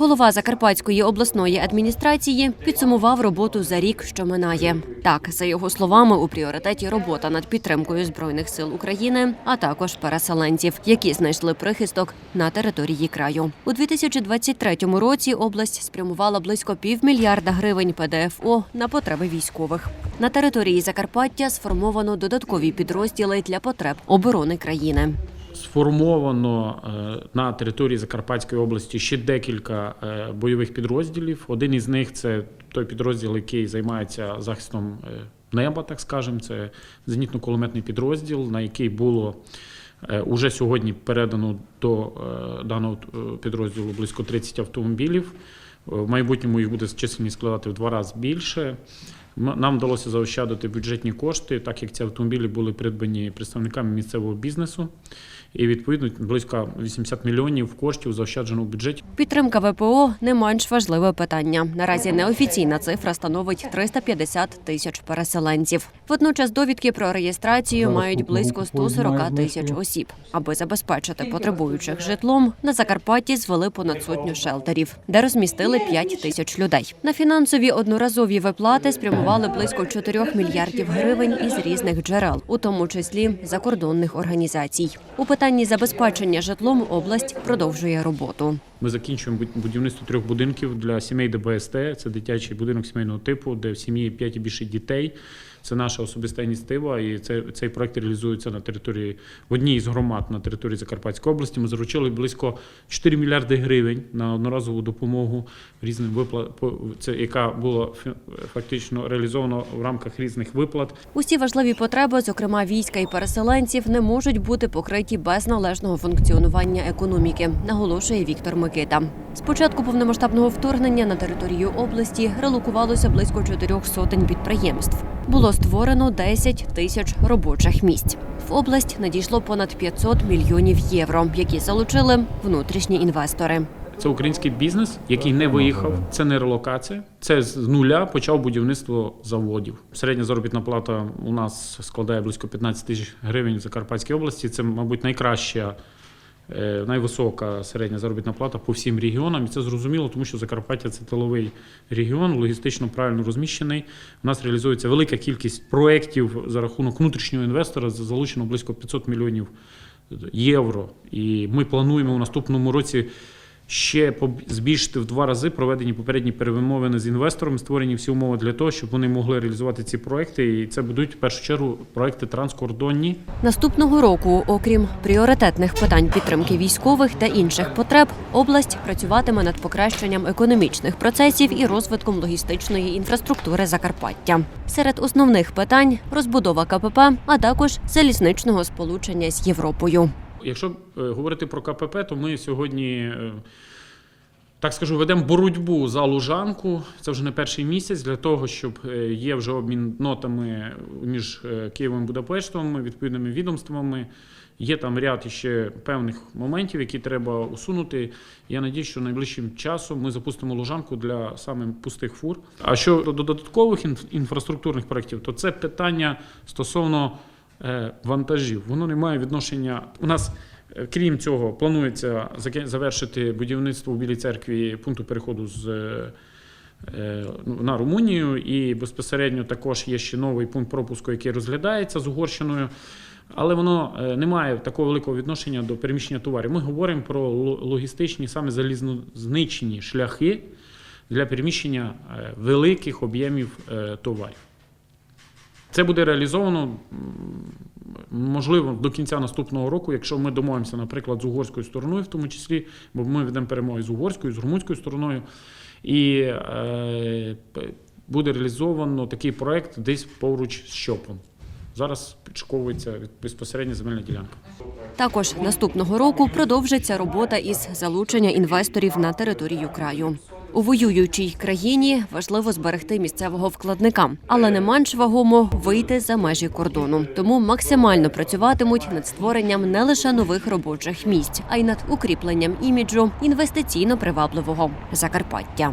Голова Закарпатської обласної адміністрації підсумував роботу за рік, що минає. Так, за його словами, у пріоритеті робота над підтримкою збройних сил України, а також переселенців, які знайшли прихисток на території краю. У 2023 році область спрямувала близько півмільярда гривень ПДФО на потреби військових. На території Закарпаття сформовано додаткові підрозділи для потреб оборони країни. Сформовано е, на території Закарпатської області ще декілька е, бойових підрозділів. Один із них це той підрозділ, який займається захистом е, неба, так скажемо. Це зенітно-кулеметний підрозділ, на який було уже сьогодні передано до даного підрозділу близько 30 автомобілів. В майбутньому їх буде чисельність складати в два рази більше. М- Нам вдалося заощадити бюджетні кошти, так як ці автомобілі були придбані представниками місцевого бізнесу. І відповідно близько 80 мільйонів коштів заощаджено в бюджеті. Підтримка ВПО не менш важливе питання. Наразі неофіційна цифра становить 350 тисяч переселенців. Водночас довідки про реєстрацію мають близько 140 тисяч осіб. Аби забезпечити потребуючих житлом, на Закарпатті звели понад сотню шелтерів, де розмістили 5 тисяч людей. На фінансові одноразові виплати спрямували близько 4 мільярдів гривень із різних джерел, у тому числі закордонних організацій. У питанні забезпечення житлом область продовжує роботу. Ми закінчуємо буд- будівництво трьох будинків для сімей ДБСТ. Це дитячий будинок сімейного типу, де в сім'ї 5 і більше дітей. Це наша особиста ініціатива, і це, цей проект реалізується на території в одній з громад на території Закарпатської області. Ми заручили близько 4 мільярди гривень на одноразову допомогу різним виплат, це яка була фактично реалізована в рамках різних виплат. Усі важливі потреби, зокрема війська і переселенців, не можуть бути покриті без належного функціонування економіки, наголошує Віктор Микита. З початку повномасштабного вторгнення на територію області релокувалося близько чотирьох сотень підприємств. Було створено 10 тисяч робочих місць. В область надійшло понад 500 мільйонів євро, які залучили внутрішні інвестори. Це український бізнес, який не виїхав. Це не релокація. Це з нуля почав будівництво заводів. Середня заробітна плата у нас складає близько 15 тисяч гривень в Закарпатській області. Це, мабуть, найкраща, найвисока середня заробітна плата по всім регіонам. І це зрозуміло, тому що Закарпаття це тиловий регіон, логістично правильно розміщений. У нас реалізується велика кількість проєктів за рахунок внутрішнього інвестора. Залучено близько 500 мільйонів євро. І ми плануємо у наступному році ще збільшити в два рази проведені попередні перемовини з інвесторами, створені всі умови для того, щоб вони могли реалізувати ці проекти. І це будуть в першу чергу проекти транскордонні. Наступного року, окрім пріоритетних питань підтримки військових та інших потреб, область працюватиме над покращенням економічних процесів і розвитком логістичної інфраструктури Закарпаття. Серед основних питань розбудова КПП, а також залізничного сполучення з Європою. Якщо е, говорити про КПП, то ми сьогодні. е, Так скажу, ведемо боротьбу за лужанку. Це вже не перший місяць для того, щоб е, є вже обмін нотами між Києвом і Будапештом, відповідними відомствами. Є там ряд іще певних моментів, які треба усунути. Я надію, що найближчим часом ми запустимо лужанку для саме пустих фур. А щодо додаткових інф- інфраструктурних проєктів, то це питання стосовно вантажів. Воно не має відношення. У нас, е, крім цього, планується завершити будівництво у Білій церкві пункту переходу з. е, е, На Румунію і безпосередньо також є ще новий пункт пропуску, який розглядається з Угорщиною, але воно е, не має такого великого відношення до переміщення товарів. Ми говоримо про логістичні, саме залізничні шляхи для переміщення е, великих об'ємів е, товарів. Це буде реалізовано можливо до кінця наступного року, якщо ми домовимося, наприклад, з угорською стороною, в тому числі, бо ми ведемо перемоги з угорською, з румунською стороною, і е, буде реалізовано такий проект десь поруч з ЩОПом. Зараз підшковується безпосередньо земельна ділянка. Також наступного року продовжиться робота із залучення інвесторів на територію краю. У воюючій країні важливо зберегти місцевого вкладника, але не менш вагомо вийти за межі кордону. Тому максимально працюватимуть над створенням не лише нових робочих місць, а й над укріпленням іміджу інвестиційно привабливого Закарпаття.